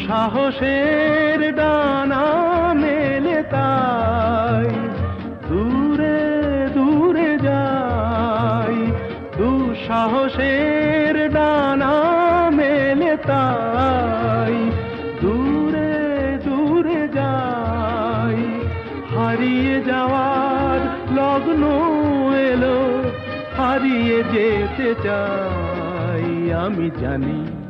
দুঃসাহসের ডানা মেলে তাই। দূরে দূরে যাই। দুঃসাহসের ডানা মেলে তাই। দূরে দূরে যাই। হারিয়ে যাওয়ার লগ্ন এলো, হারিয়ে যেতে চাই। আমি জানি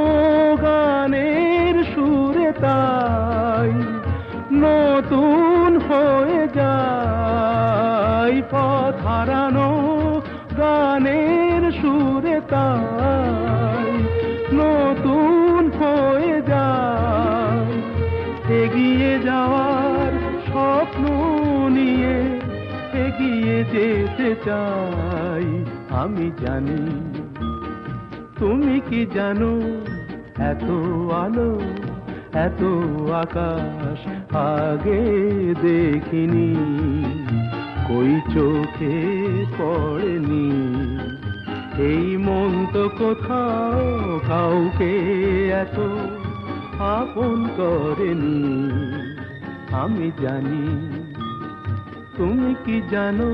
পথ হারানো গানের সুরে তাই নতুন হয়ে যায়। এগিয়ে যাওয়ার স্বপ্ন নিয়ে এগিয়ে যেতে চাই। আমি জানি তুমি কি জানো, এত আলো, এত আকাশ আগে দেখিনি। কই চোখে পড়েনি। এই মন তো কোথাও কাউকে এত আপন করেনি। আমি জানি, তুমি কি জানো?